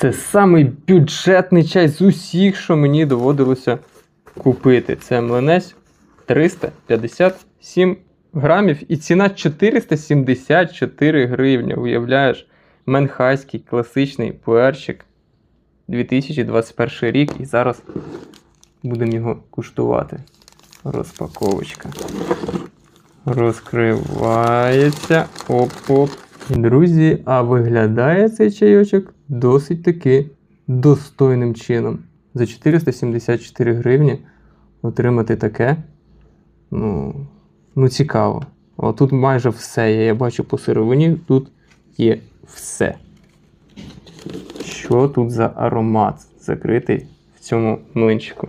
Це самий бюджетний чай з усіх, що мені доводилося купити. Це млинець 357 грамів і ціна 474 гривні. Уявляєш, менхайський класичний пуерчик 2021 рік. І зараз будемо його куштувати. Розпаковочка. Розкривається. Оп-оп. Друзі, а виглядає цей чайочок досить таки достойним чином. За 474 гривні отримати таке. Ну, ну цікаво. О, тут майже все є. Я бачу по сировині, тут є все. Що тут за аромат закритий в цьому млинчику?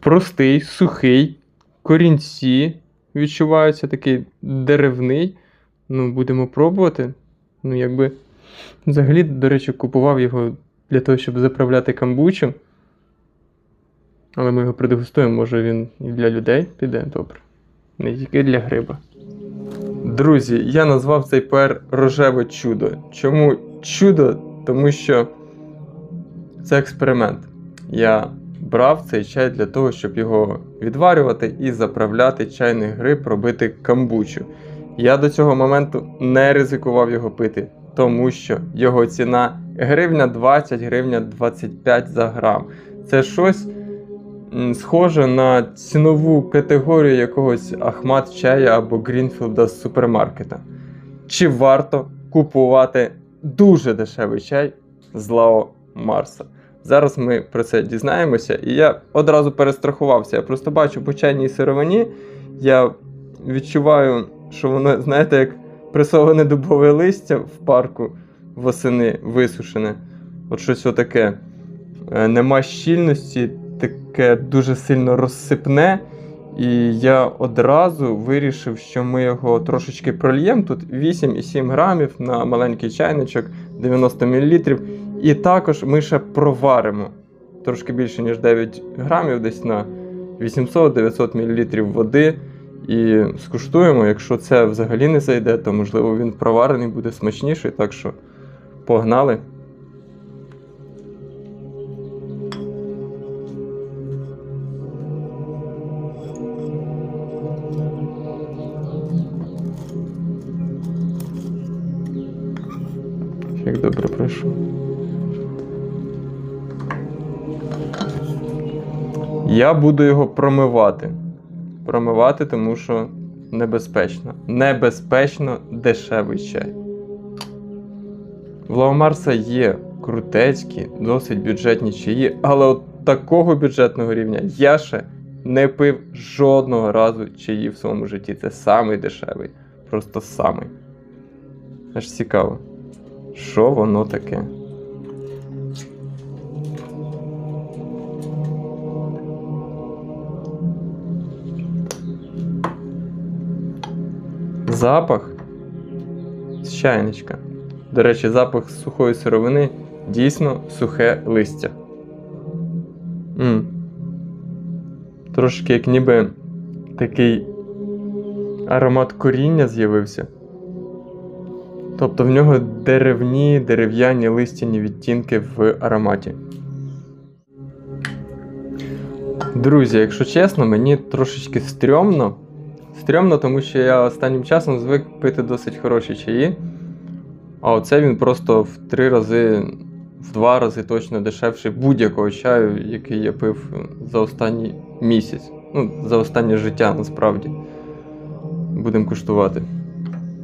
Простий, сухий, корінці відчуваються такий деревний. Ну, будемо пробувати. Ну, якби. Взагалі, до речі, купував його для того, щоб заправляти камбучу. Але ми його продегустуємо, може він і для людей піде добре. Не тільки для гриба. Друзі, я назвав цей пер рожеве чудо. Чому чудо? Тому що це експеримент. Я брав цей чай для того, щоб його відварювати і заправляти чайний гриб, робити камбучу. Я до цього моменту не ризикував його пити, тому що його ціна гривня 20, гривня 25 за грам. Це щось схоже на цінову категорію якогось Ахмат чая або Грінфілда з супермаркета. Чи варто купувати дуже дешевий чай з Лао Марса? Зараз ми про це дізнаємося, і я одразу перестрахувався. Я просто бачу по чайній сировині, я відчуваю, що воно, знаєте, як пресоване дубове листя в парку восени висушене. От щось отаке. Е, Нема щільності, таке дуже сильно розсипне. І я одразу вирішив, що ми його трошечки прольємо. Тут 8,7 грамів на маленький чайничок, 90 мл. І також ми ще проваримо трошки більше, ніж 9 грамів, десь на 800-900 мл води. І скуштуємо. Якщо це взагалі не зайде, то можливо він проварений буде смачніший. Так що погнали. Я буду його промивати. Промивати, тому що небезпечно. Небезпечно дешевий чай. В Лаомарса є крутецькі, досить бюджетні чаї, але от такого бюджетного рівня я ще не пив жодного разу чаї в своєму житті. Це самий дешевий. Просто самий. Аж цікаво, що воно таке. Запах з чайничка. До речі, запах з сухої сировини дійсно сухе листя. м Трошки як ніби такий аромат коріння з'явився. Тобто в нього деревні, дерев'яні листяні відтінки в ароматі. Друзі, якщо чесно, мені трошечки стрьомно. Стрьомно, тому що я останнім часом звик пити досить хороші чаї. А оце він просто в три рази, в два рази точно дешевший будь-якого чаю, який я пив за останній місяць. Ну, за останнє життя насправді. Будемо куштувати.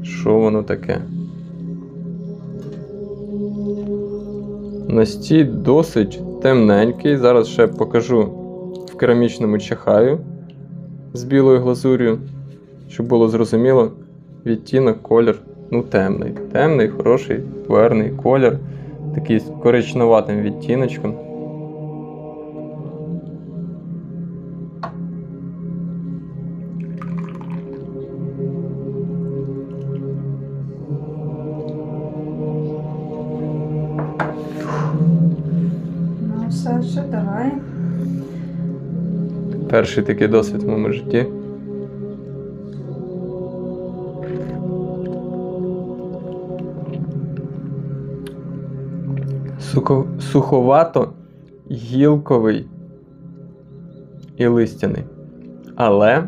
Що воно таке? Настій досить темненький. Зараз ще покажу в керамічному чахаю з білою глазур'ю, щоб було зрозуміло. Відтінок, колір, ну темний. Темний, хороший, пуерний колір, такий з коричневатим відтіночком. Ну. Перший такий досвід в моєму житті. Суховато, гілковий і листяний. Але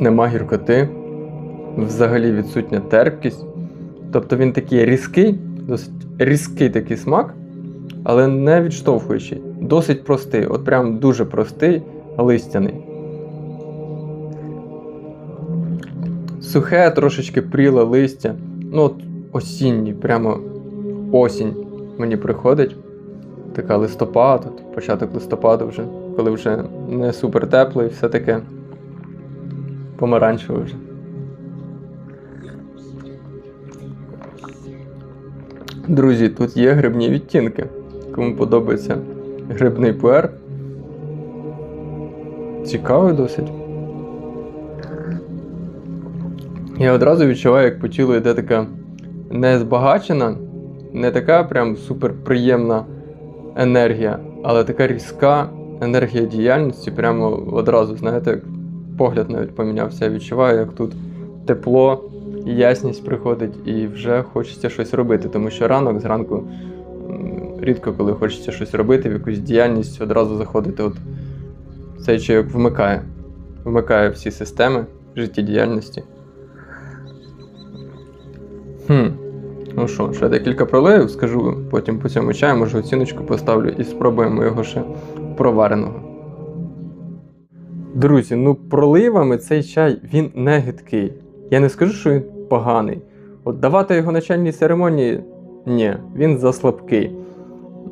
нема гіркоти, взагалі відсутня терпкість. Тобто він такий різкий, досить різкий такий смак, але не відштовхуючий. Досить простий, от прям дуже простий, листяний. Сухе, трошечки пріле листя. Ну, от осінній, прямо осінь мені приходить. Така листопад, от початок листопаду вже, коли вже не супер тепло і все таке помаранчеве вже. Друзі, тут є грибні відтінки. Кому подобається грибний пуер. Цікавий досить. Я одразу відчуваю, як по тілу йде така не збагачена, не така прям суперприємна енергія, але така різка енергія діяльності. Прямо одразу, знаєте, як погляд навіть помінявся. Я відчуваю, як тут тепло, ясність приходить, і вже хочеться щось робити. Тому що ранок зранку рідко коли хочеться щось робити, в якусь діяльність одразу заходити. От цей чайок вмикає, вмикає всі системи життєдіяльності. Хм. Ну що, ще декілька пролеїв, скажу потім по цьому чаю, може оціночку поставлю і спробуємо його ще провареного. Друзі, ну проливами цей чай він не гидкий. Я не скажу, що він поганий. От давати його начальній церемонії ні, він заслабкий.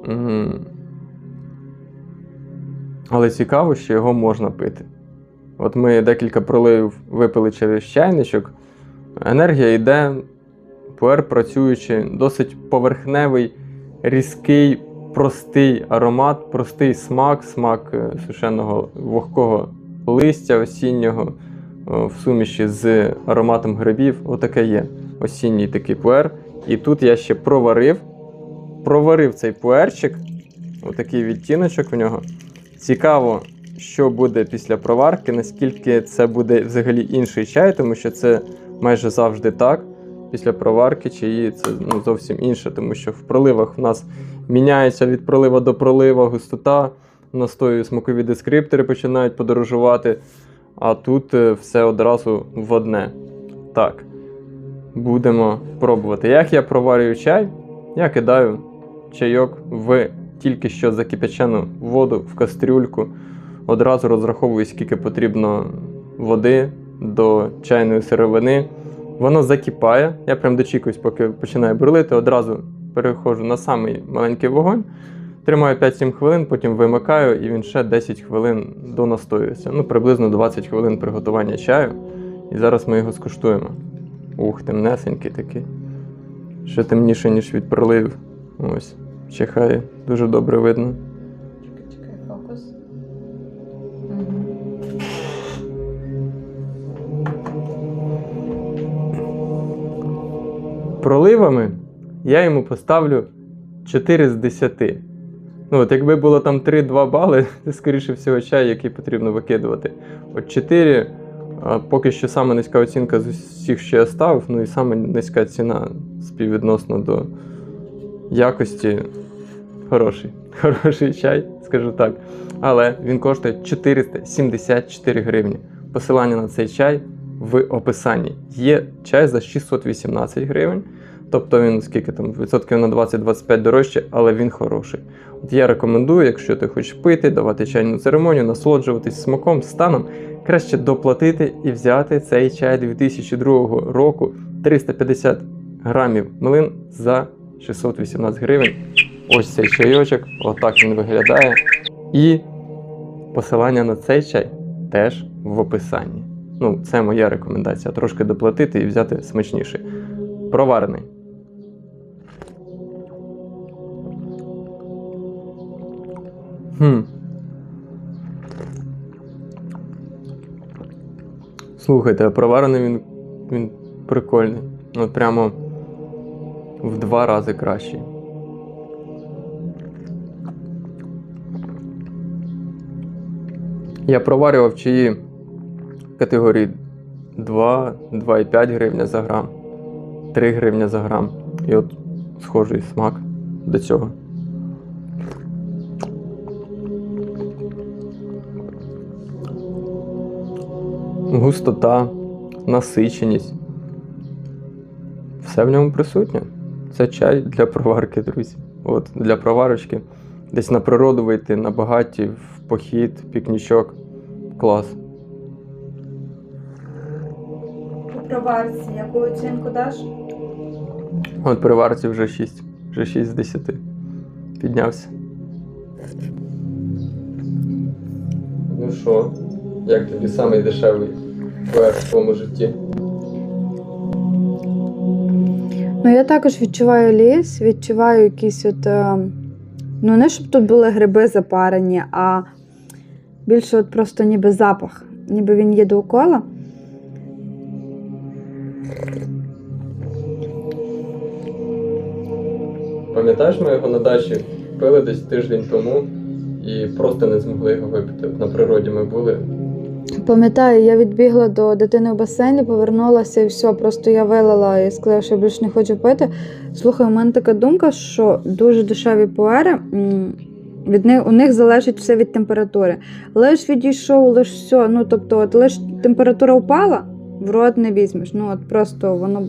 М. Але цікаво, що його можна пити. От ми декілька проливів випили через чайничок. Енергія йде, пуер працюючи, досить поверхневий, різкий, простий аромат, простий смак, смак е, сушеного вогкого листя осіннього е, в суміші з ароматом грибів. Отаке є осінній такий пуер. І тут я ще проварив, проварив цей пуерчик, отакий відтіночок в нього. Цікаво, що буде після проварки, наскільки це буде взагалі інший чай, тому що це майже завжди так. Після проварки чаї це ну, зовсім інше, тому що в проливах в нас міняється від пролива до пролива густота, настою смакові дескриптори починають подорожувати, а тут е, все одразу в одне. Так, будемо пробувати. Як я проварюю чай, я кидаю чайок в тільки що закипячену воду в кастрюльку. Одразу розраховую, скільки потрібно води до чайної сировини. Воно закипає. Я прям дочікуюсь, поки починає бурлити. Одразу переходжу на самий маленький вогонь. Тримаю 5-7 хвилин, потім вимикаю, і він ще 10 хвилин донастоюється. Ну, приблизно 20 хвилин приготування чаю. І зараз ми його скуштуємо. Ух, темнесенький такий. Ще темніше, ніж від проливів. Ось, чихає, дуже добре видно. Проливами я йому поставлю 4 з 10. Ну, от якби було там 3-2 бали, це скоріше всього чай, який потрібно викидувати. От 4, а, поки що саме низька оцінка з усіх, що я ставив, ну і саме низька ціна співвідносно до якості. Хороший. Хороший чай, скажу так. Але він коштує 474 гривні. Посилання на цей чай в описанні. Є чай за 618 гривень. Тобто він скільки там відсотків на 20-25 дорожче, але він хороший. От я рекомендую, якщо ти хочеш пити, давати чайну церемонію, насолоджуватись смаком, станом, краще доплатити і взяти цей чай 2002 року 350 грамів млин за 618 гривень. Ось цей чайочок, отак він виглядає. І посилання на цей чай теж в описанні. Ну, це моя рекомендація. Трошки доплатити і взяти смачніший. Проварений. Хм. Слухайте, а проварений він, він прикольний. От прямо в два рази кращий. Я проварював чаї категорії 2, 2,5 гривня за грам, 3 гривні за грам. І от схожий смак до цього. Густота, насиченість. Все в ньому присутнє. Це чай для проварки, друзі. От, для проварочки. Десь на природу вийти, на багаті, в похід, пікнічок. Клас. По проварці, яку оцінку даш? От при варті вже 6. Вже 6 з 10. Піднявся. Ну що, як тобі самий дешевий твоєму житті? Ну, я також відчуваю ліс, відчуваю якісь от. е, Ну, не щоб тут були гриби запарені, а більше от просто ніби запах. Ніби він є довкола. Пам'ятаєш, ми його на дачі пили десь тиждень тому і просто не змогли його випити. На природі ми були. Пам'ятаю, я відбігла до дитини в басейні, повернулася і все. Просто я вилила і сказала, що я більше не хочу пити. Слухай, у мене така думка, що дуже дешеві пуери. Від них, у них залежить все від температури. Лиш відійшов, лиш все. Ну, тобто, от лиш температура впала, в рот не візьмеш. Ну, от просто воно,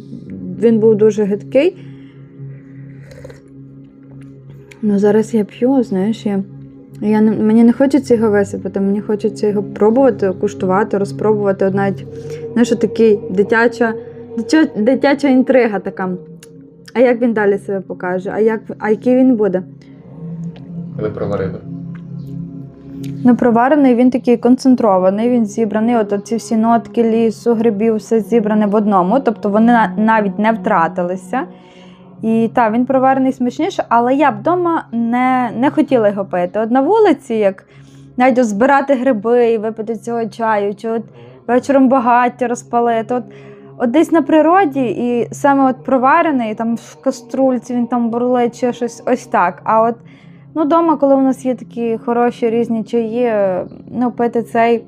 він був дуже гидкий. Ну, зараз я п'ю, знаєш, я. Я не, мені не хочеться його висипати, мені хочеться його пробувати, куштувати, розпробувати. От навіть знаєш, такий дитяча, дитяча, дитяча інтрига така. А як він далі себе покаже? А, як, а який він буде? Коли проварили. Ну, проварений він такий концентрований, він зібраний. От ці всі нотки лісу, грибів, все зібране в одному. Тобто вони навіть не втратилися. І так, він проварений смачніше, але я б вдома не, не хотіла його пити. От на вулиці, як навіть збирати гриби і випити цього чаю, чи от вечором багаття розпалити. От, от десь на природі, і саме от проварений, там в каструльці він там бурлить чи щось ось так. А от ну, вдома, коли у нас є такі хороші різні чаї, ну, пити цей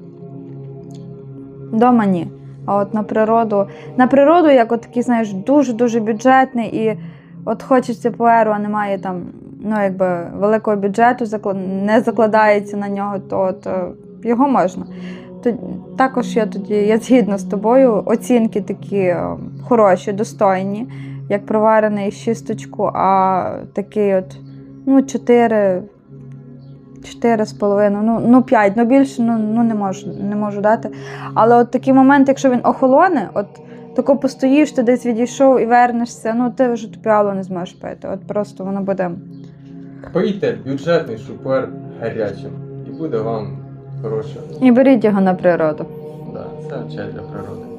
вдома ні. А от на природу, на природу, як от такий, знаєш, дуже-дуже бюджетний, і от хочеться пуеру, а немає там ну, якби, великого бюджету, не закладається на нього, то от, е, його можна. Також я тоді я згідна з тобою. Оцінки такі е, хороші, достойні, як проварений шісточку, а такий от ну, 4, 4 з половиною, ну, ну 5, ну більше ну, ну, не, можу, не можу дати. Але от такий момент, якщо він охолоне, от тако постоїш, ти десь відійшов і вернешся, ну ти вже ту піалу не зможеш пити. От просто воно буде. Пийте бюджетний шупер гарячим. І буде вам хороше. І беріть його на природу. Да, це чай для природи.